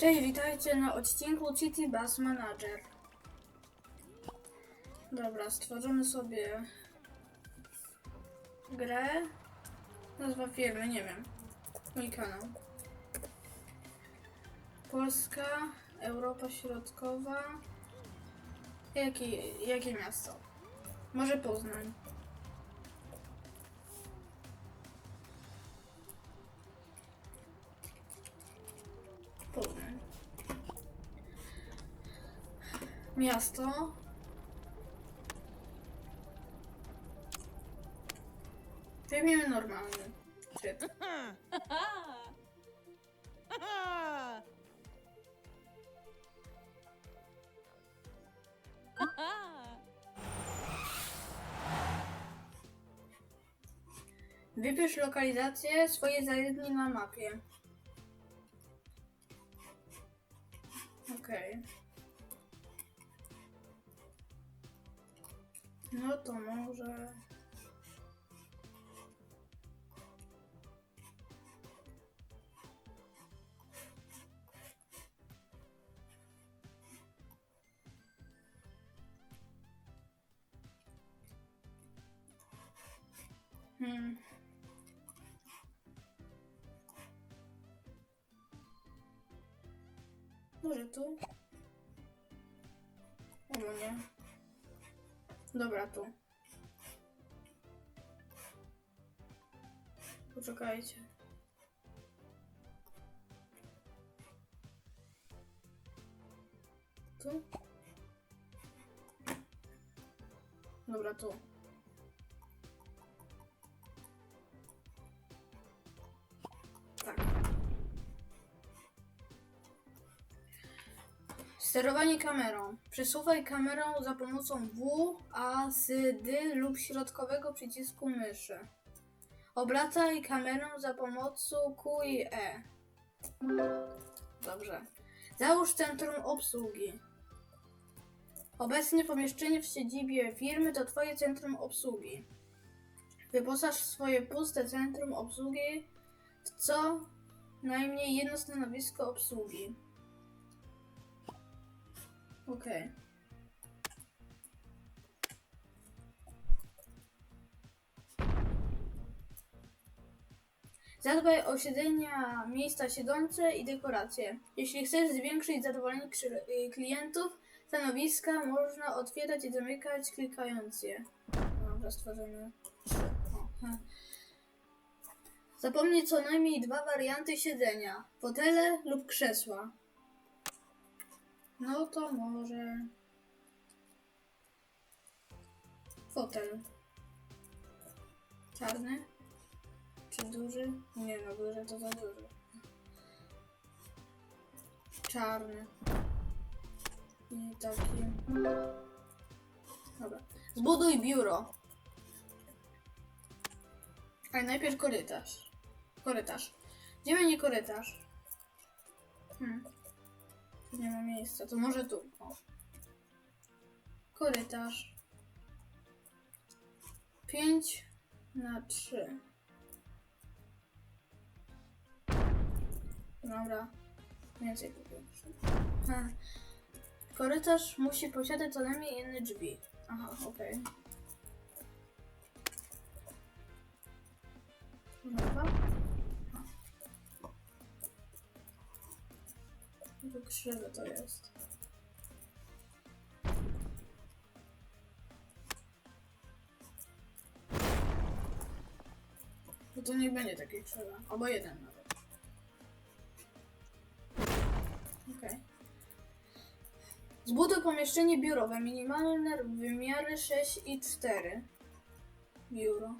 Cześć, witajcie na odcinku City Bus Manager. Dobra, stworzymy sobie grę. Nazwa firmy, nie wiem. Mój kanał. Polska, Europa Środkowa. Jakie, jakie miasto? Może Poznań. Miasto. Wyjmijmy normalny. Tryb. Wybierz lokalizację swojej zajezdni na mapie. Może tu? Albo nie. Dobra, tu. Poczekajcie. Tu? Dobra, tu. Kamerą. Przesuwaj kamerą za pomocą W, A, Z, D lub środkowego przycisku myszy. Obracaj kamerą za pomocą Q i E. Dobrze. Załóż centrum obsługi. Obecnie pomieszczenie w siedzibie firmy to Twoje centrum obsługi. Wyposaż swoje puste centrum obsługi w co najmniej jedno stanowisko obsługi. Okej. Zadbaj o siedzenia, miejsca siedzące i dekoracje. Jeśli chcesz zwiększyć zadowolenie klientów, stanowiska można otwierać i zamykać klikając je. O, he. Zapomnij co najmniej dwa warianty siedzenia: fotele lub krzesła. No to może. Fotel. Czarny? Czy duży? Nie no, duży to za duży. Czarny. I taki. Dobra. Zbuduj biuro. Ale najpierw korytarz. Korytarz. Gdzie będzie korytarz? Hmm. Nie ma miejsca, to może tu. O. Korytarz. 5 na 3. Dobra. Więcej. Ha. Korytarz musi posiadać co najmniej jedne drzwi. Aha, okej. Dobra. To krzywe to jest. No to niech będzie takie krzywe. Albo jeden nawet. Okej. Zbuduj pomieszczenie biurowe. Minimalne wymiary 6 i 4. Biuro.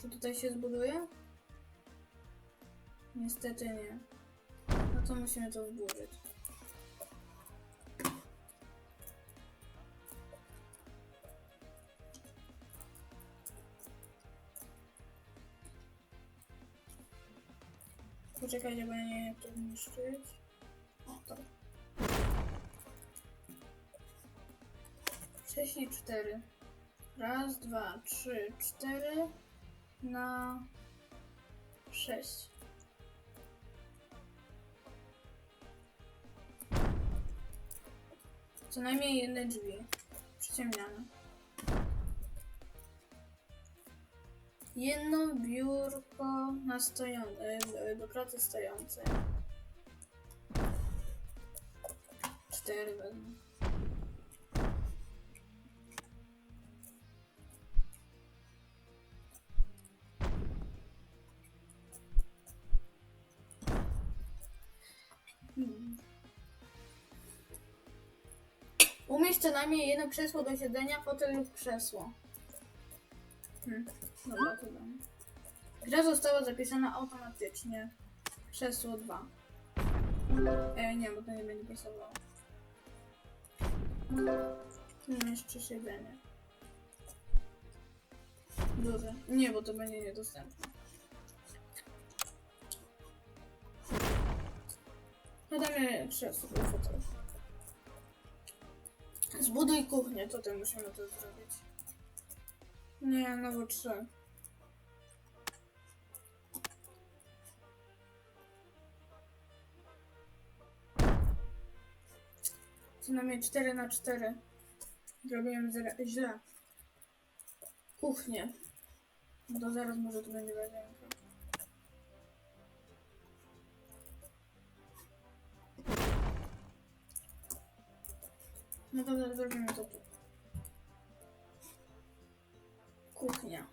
Czy tutaj się zbuduje? Niestety nie. To musimy to zburzyć. Poczekajcie, bo ja nie wiem to zniszczyć. O, to. 6 i 4. Raz, dwa, trzy, cztery na 6. Co najmniej jedne drzwi. Przyciemniane. Jedno biurko na stoją- e, do pracy stojącej. Cztery wezmę. Co najmniej jedno krzesło do siedzenia, fotel lub krzesło. Hmm. Dobra, to dam. Gra została zapisana automatycznie. Krzesło 2. E, nie, bo to nie będzie pasowało. Tu jeszcze siedzenie. Duże. Nie, bo to będzie niedostępne. Dodamy krzesło do fotelu. Zbuduj kuchnię, tutaj musimy to zrobić. Nie, no bo trzy. Co najmniej 4 na 4. Zrobiłem źle. Kuchnię. No to zaraz może tu będzie łazienka. No zaraz zrobimy to tu. Kuchnia.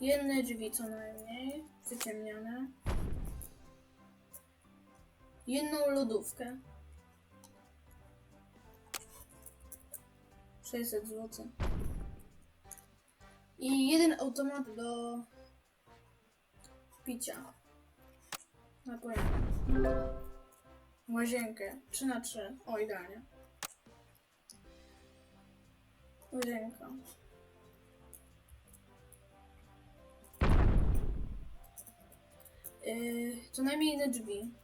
Jedne drzwi co najmniej, przyciemnione. Jedną lodówkę. 600 zł. I jeden automat do picia. Napojenia. Łazienkę. 3 na 3 O, idealnie. Łazienka. Yy, co najmniej jedne drzwi.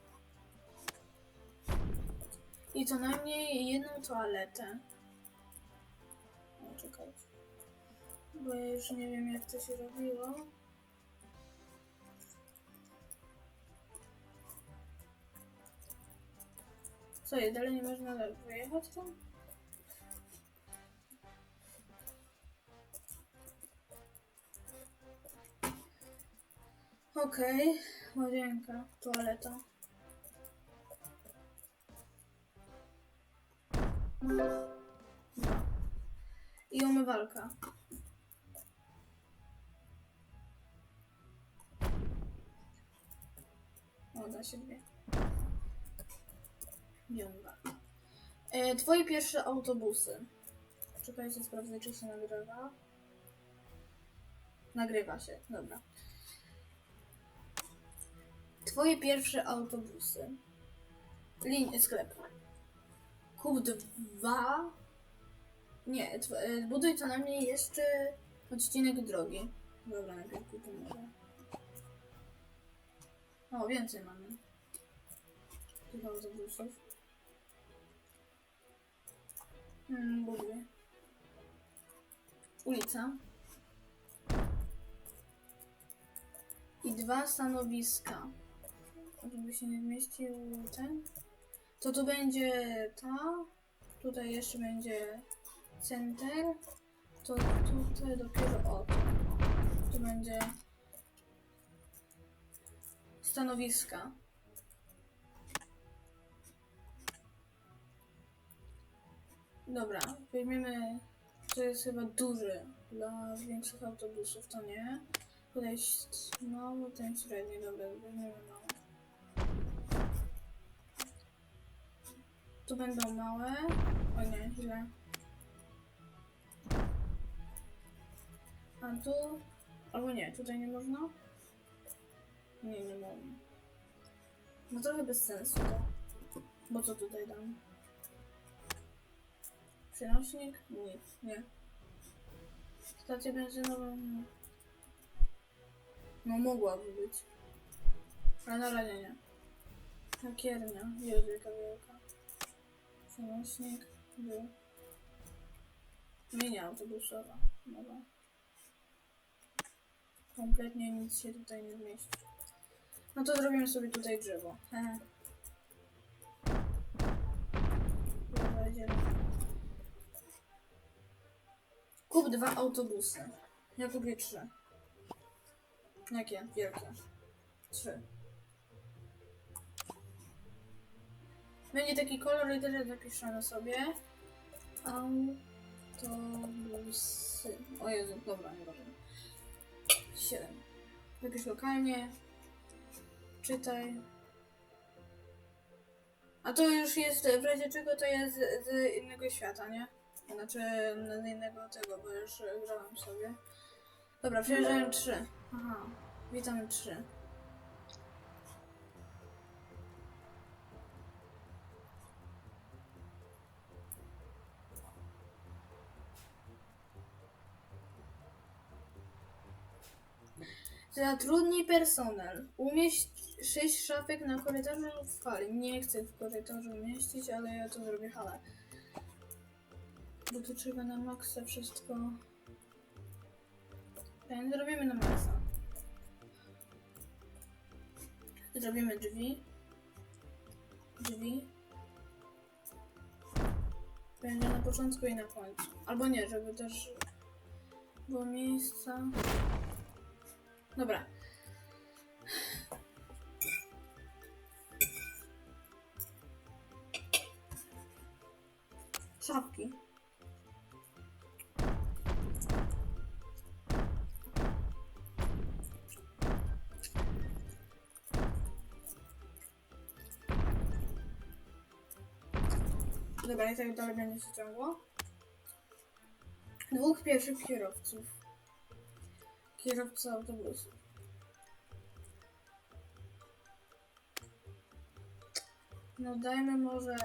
I co najmniej jedną toaletę. O, czekajcie. Bo ja już nie wiem jak to się robiło. Co, i dalej nie można wyjechać tam? Okej, łazienka, toaleta. I umywalka. O, da się dwie. Umywalka. E, twoje pierwsze autobusy. Czekajcie, sprawdzę, czy się nagrywa. Nagrywa się, dobra. Twoje pierwsze autobusy. Linie sklep. Kup dwa. Nie, e, buduj co najmniej jeszcze odcinek drogi. Dobra, najpierw kupimy. to. O, więcej mamy. Tych autobusów. Hmm, buduj. Ulica. I dwa stanowiska. Żeby się nie zmieścił ten. To tu będzie ta. Tutaj jeszcze będzie center. To tutaj dopiero o. Tu będzie stanowiska. Dobra, weźmiemy. To jest chyba duży dla większych autobusów, to nie. Jest mały, ten średni, dobra, weźmiemy mały. Tu będą małe. O nie, źle. A tu. Albo nie, tutaj nie można? Nie, nie można. No trochę bez sensu. Bo co tutaj dam? Przenośnik? Nic, nie. Stację benzynową? No. no mogłaby być. A na razie nie. Takiernia, Jezu, jaka wielka. Przenośnik był. Linia autobusowa, nowa. Kompletnie nic się tutaj nie zmieści. No to zrobimy sobie tutaj drzewo. Dobra, idziemy. Kup dwa autobusy. Ja kupię trzy. Jakie? Wielkie. Trzy. Będzie taki kolor i też zapiszemy sobie. Autobusy. O Jezu, dobra, nie ważne. 7. Wypisz lokalnie. Czytaj. A to już jest, w razie czego to jest z innego świata, nie? Znaczy z innego tego, bo już grałam sobie. Dobra, przejeżdżałem 3. Aha, witamy 3. Zatrudnij personel. Umieść 6 szafek na korytarzu lub w hali. Nie chcę w korytarzu umieścić, ale ja to zrobię halę. Bo trzeba na maksa wszystko. Więc zrobimy na maksa. Zrobimy drzwi. Drzwi. Będzie na początku i na końcu. Albo nie, żeby też było miejsca. Dobra. Szafki. Dobra, i tak dalej będzie się ciągło. Dwóch pierwszych kierowców. Kierowca autobusu. No dajmy może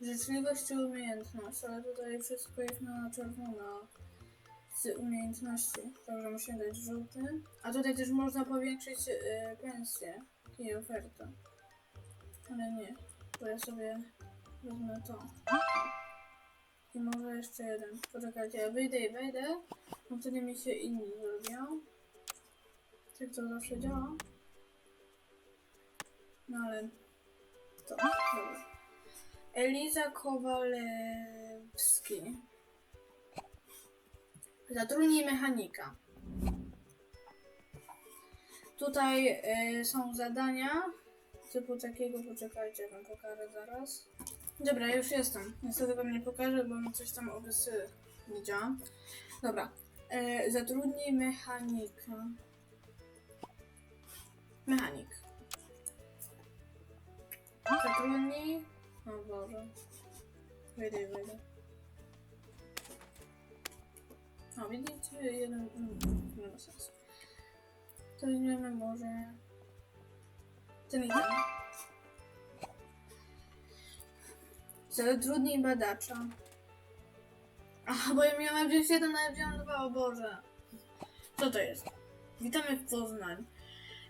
życzliwość czy umiejętność, ale tutaj wszystko jest na czerwono z umiejętności, także musimy dać żółty. A tutaj też można powiększyć y, pensję i ofertę. Ale nie, bo ja sobie wezmę to. I może jeszcze jeden. Poczekajcie, ja wyjdę i wejdę, no wtedy mi się inni zrobią. Tak to zawsze działa. No ale to, dobra. Eliza Kowalewski. Zatrudnij mechanika. Tutaj y, są zadania typu takiego, poczekajcie, wam pokażę zaraz. Dobra, już jestem. Niestety wam nie pokażę, bo mi coś tam obrysy nie działa. Dobra. E, zatrudnij mechanika. Mechanik. Zatrudnij. O Boże. Wejdę, wejdę. O, widzicie? Jeden. mm, Nie ma sensu. To weźmiemy może. Ten. Zatrudnij badacza. Aha, bo ja miałam wziąć jeden, ale wziąłem dwa, o Boże. Co to jest? Witamy w Poznań.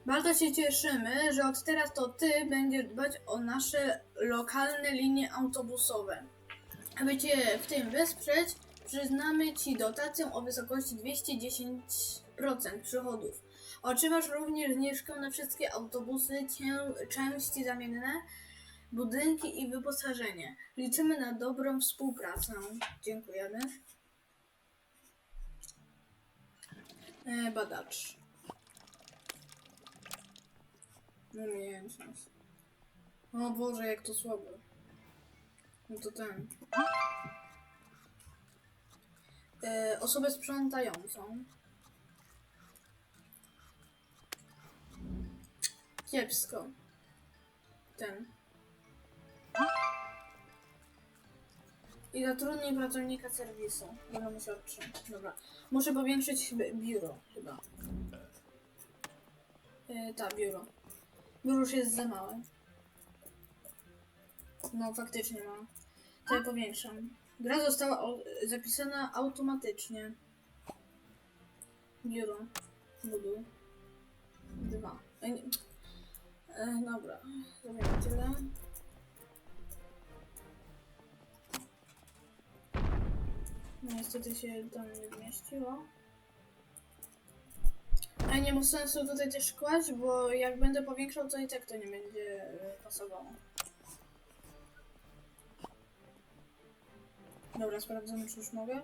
Bardzo się cieszymy, że od teraz to ty będziesz dbać o nasze lokalne linie autobusowe. Aby cię w tym wesprzeć, przyznamy ci dotację o wysokości 210% przychodów. Otrzymasz również zniżkę na wszystkie autobusy, cię- części zamienne, budynki i wyposażenie. Liczymy na dobrą współpracę. Dziękujemy. E, badacz. Umiejętność. O Boże, jak to słabo. No to ten. E, osobę sprzątającą. Kiepsko. Ten. I zatrudnij pracownika serwisu. Będę musiał trzy. Dobra. Muszę powiększyć bi- biuro chyba. Yy, ta, biuro. Biuro już jest za małe. No, faktycznie ma. To ja powiększam. Gra została zapisana automatycznie. Biuro. Dwa. E, dobra. Zrobimy tyle. No, Niestety się tam nie zmieściło. A nie ma sensu tutaj też kłaść, bo jak będę powiększał, to i tak to nie będzie e, pasowało. Dobra, sprawdzamy, czy już mogę.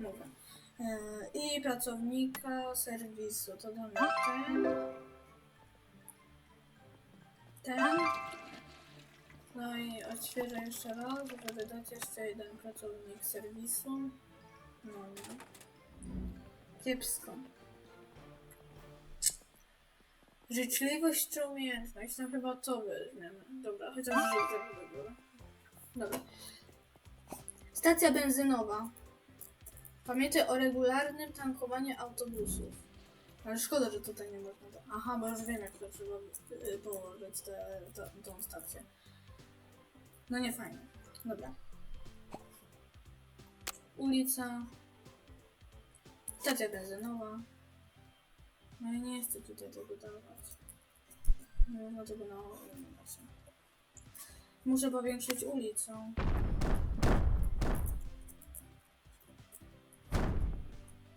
Mogę. E, I pracownika serwisu. To damy. Ten. Odświeżę jeszcze raz, żeby dać jeszcze jeden pracownik serwisu. No nie. Kiepsko. Życzliwość czy umiejętność? No chyba to weźmiemy. Dobra, chociaż życzę dobra. Dobra. Stacja benzynowa. Pamiętaj o regularnym tankowaniu autobusów. Ale szkoda, że tutaj nie można. Aha, bo już wiem, jak to trzeba y, położyć tę stację. No nie fajnie. Dobra. Ulica. Stacja benzynowa. No i nie chcę tutaj tego dawać. Nie można tego na właśnie. Muszę powiększyć ulicę.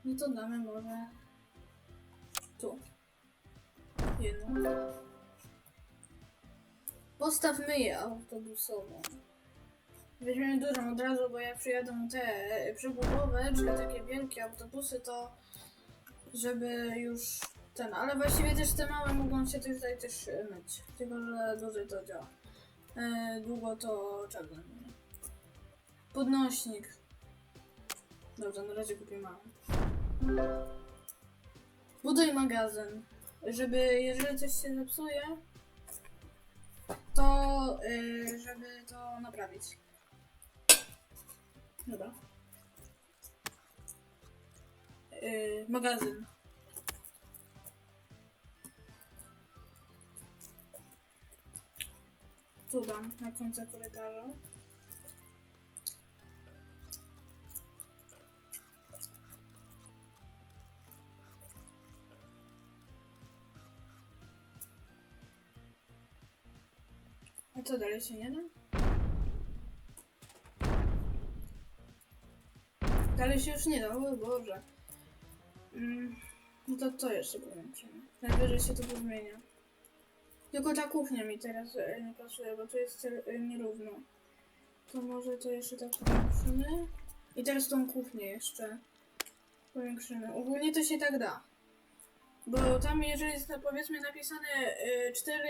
No to damy może tu. Jedną. Postaw myję autobusową. Weźmiemy dużą od razu, bo jak przyjadą te przebudowe, czyli takie wielkie autobusy, to żeby już ten, ale właściwie też te małe mogą się tutaj też myć, tylko że dłużej to działa. E, długo to czego nie. Podnośnik. Dobrze, na razie kupię mały. Buduj magazyn, żeby jeżeli coś się zepsuje, y, żeby to naprawić. Dobra. Y, magazyn. Tu dam na końcu korytarza. Co dalej się nie da? Dalej się już nie da, o Boże. Mm, no to to jeszcze powiększymy. Najwyżej się to pozmienia. Tylko ta kuchnia mi teraz e, nie pasuje, bo tu jest e, nierówno. To może to jeszcze tak powiększymy. I teraz tą kuchnię jeszcze powiększymy. Ogólnie to się tak da. Bo tam jeżeli jest powiedzmy napisane y, 4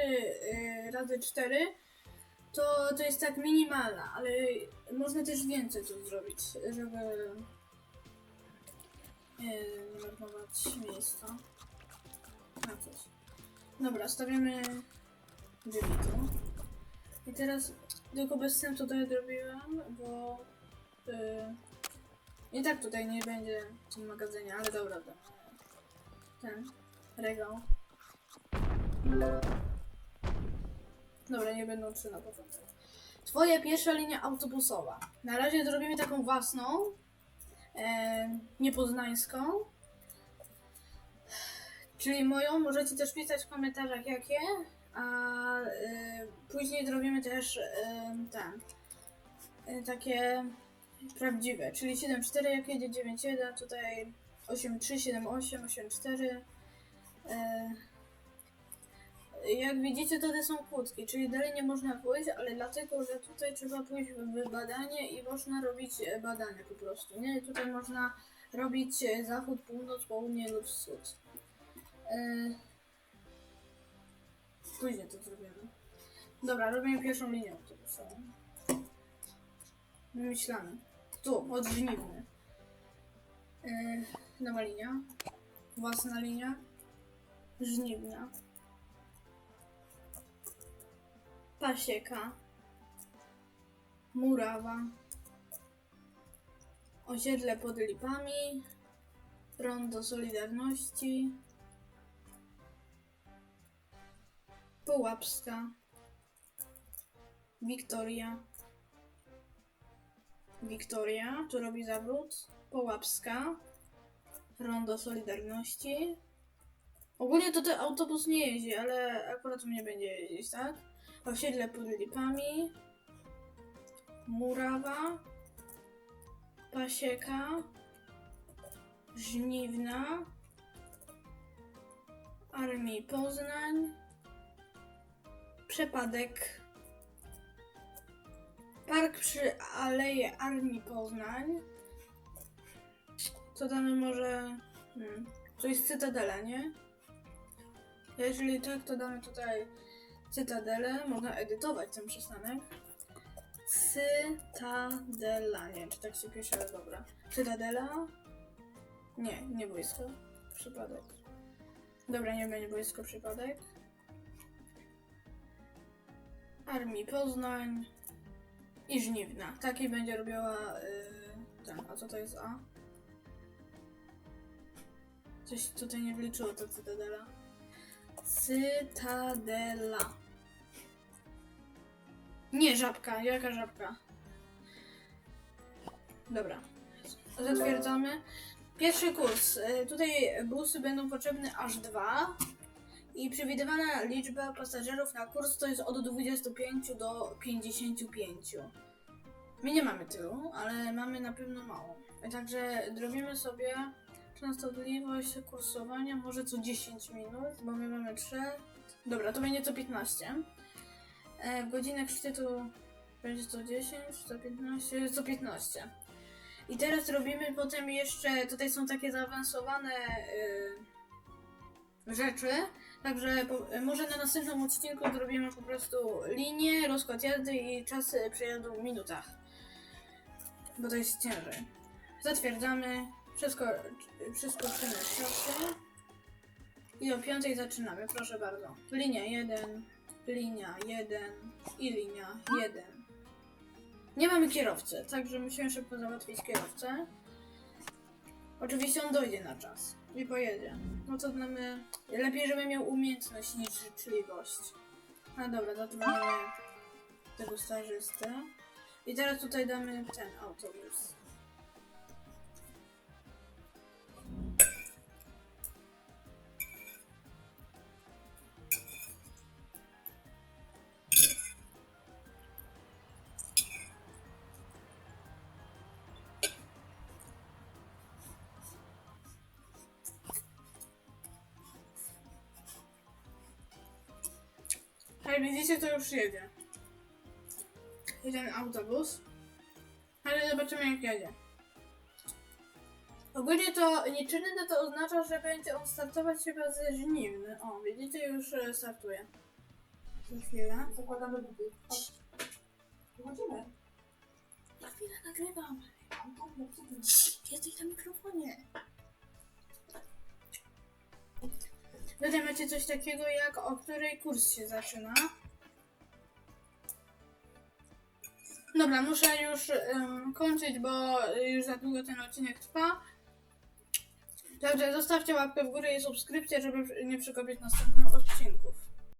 y, razy 4, to to jest tak minimalna, ale można też więcej tu zrobić, żeby y, nie marnować miejsca na coś. Dobra, stawiamy drzwi. I teraz tylko bez sensu tutaj zrobiłem, bo y, i tak tutaj nie będzie tym magazynie, ale dobra, dobra. Ten regał. Dobra, nie będą trzy na początek. Twoja pierwsza linia autobusowa. Na razie zrobimy taką własną, e, niepoznańską. Czyli moją możecie też pisać w komentarzach jakie, a e, później zrobimy też e, ten, e, takie prawdziwe, czyli 7.4 jak jedzie 9.1, tutaj 8.3, 7.8, 8.4. E, jak widzicie, te są kłódki, czyli dalej nie można pójść, ale dlatego, że tutaj trzeba pójść w badanie i można robić e, badania po prostu, nie? Tutaj można robić e, zachód, północ, południe lub wschód. E, Później to zrobimy. Dobra, robimy pierwszą linię autobusową. Wymyślamy. Tu, od żniwny. E, nowa linia. Własna linia. Żniwna. Pasieka. Murawa. Osiedle pod Lipami. Rondo Solidarności. Połapska. Wiktoria. Wiktoria, tu robi zawrót. Połapska. Rondo Solidarności. Ogólnie to ten autobus nie jeździ, ale akurat u mnie będzie jeździć, tak? Osiedle pod Lipami. Murawa. Pasieka. Żniwna. Armii Poznań. Przepadek. Park przy Aleje Armii Poznań. Co damy może... Hmm, coś z Cytadela, nie? Jeżeli tak, to damy tutaj Cytadelę. Można edytować ten przystanek. Cytadela. Nie czy tak się pisze, ale dobra. Cytadela? Nie, nie boisko. Przypadek. Dobra, nie będzie boisko przypadek. Armii Poznań i Żniwna. Takiej będzie robiła yy, ten. A co to jest A? Coś tutaj nie wliczyło to Cytadela. Cytadela. Nie, żabka. Jaka żabka? Dobra. Zatwierdzamy. Pierwszy kurs. Y, Tutaj busy będą potrzebne aż dwa. I przewidywana liczba pasażerów na kurs to jest od 25 do 55. My nie mamy tylu, ale mamy na pewno mało. Także zrobimy sobie częstotliwość kursowania może co 10 minut, bo my mamy 3. Dobra, to będzie co 15. E, w godzinach szczytu będzie co 10, co 15, co 15. I teraz robimy potem jeszcze, tutaj są takie zaawansowane y, rzeczy, także po, może na następnym odcinku zrobimy po prostu linię, rozkład jazdy i czas y, przejazdu w minutach, bo to jest ciężej. Zatwierdzamy, wszystko, wszystko czasy i o piątej zaczynamy, proszę bardzo. Linia 1, linia 1 i linia 1. Nie mamy kierowcy, także musimy szybko załatwić kierowcę. Oczywiście on dojdzie na czas i pojedzie. No to mamy. Lepiej, żeby miał umiejętność niż życzliwość. No dobra, zatrudnimy tego stażystę. I teraz tutaj damy ten autobus. Jak widzicie, to już jedzie. Ten autobus. Ale zobaczymy, jak jedzie. Ogólnie to nieczynne to oznacza, że będzie on startować chyba ze żniwny. O, widzicie, już e, startuje. Za chwilę. Zakładamy buty. Chodź. Wychodzimy. Za chwilę nagrywam. No? Jesteś na mikrofonie. Tutaj macie coś takiego jak o której kurs się zaczyna. Dobra, muszę już em, kończyć, bo już za długo ten odcinek trwa. Także zostawcie łapkę w górę i subskrypcję, żeby nie przegapić następnych odcinków.